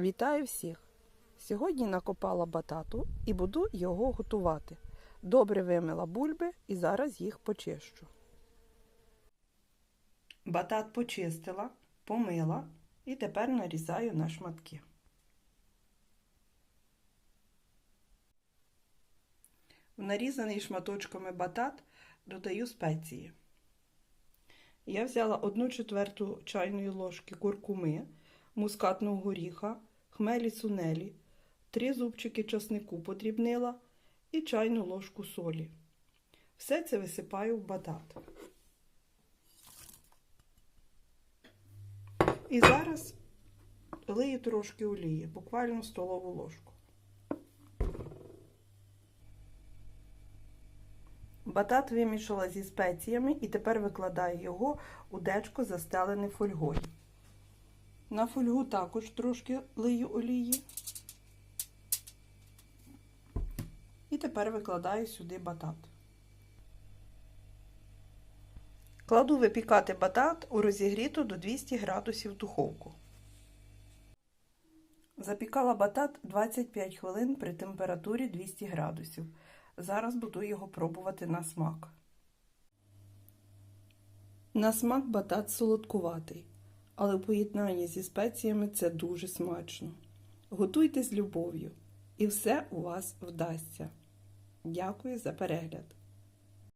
Вітаю всіх! Сьогодні накопала батату і буду його готувати. Добре вимила бульби і зараз їх почищу. Батат почистила, помила і тепер нарізаю на шматки. В нарізаний шматочками батат додаю спеції. Я взяла 1 четверту чайної ложки куркуми, мускатного горіха, хмелі сунелі, 3 зубчики часнику подрібнила і чайну ложку солі. Все це висипаю в батат. І зараз лию трошки олії, буквально столову ложку. Батат вимішала зі спеціями і тепер викладаю його у дечко застелене фольгою. На фольгу також трошки лию олії. І тепер викладаю сюди батат. Кладу випікати батат у розігріту до 200 градусів духовку. Запікала батат 25 хвилин при температурі 200 градусів. Зараз буду його пробувати на смак. На смак батат солодкуватий, але в поєднанні зі спеціями це дуже смачно. Готуйте з любов'ю, і все у вас вдасться. Дякую за перегляд!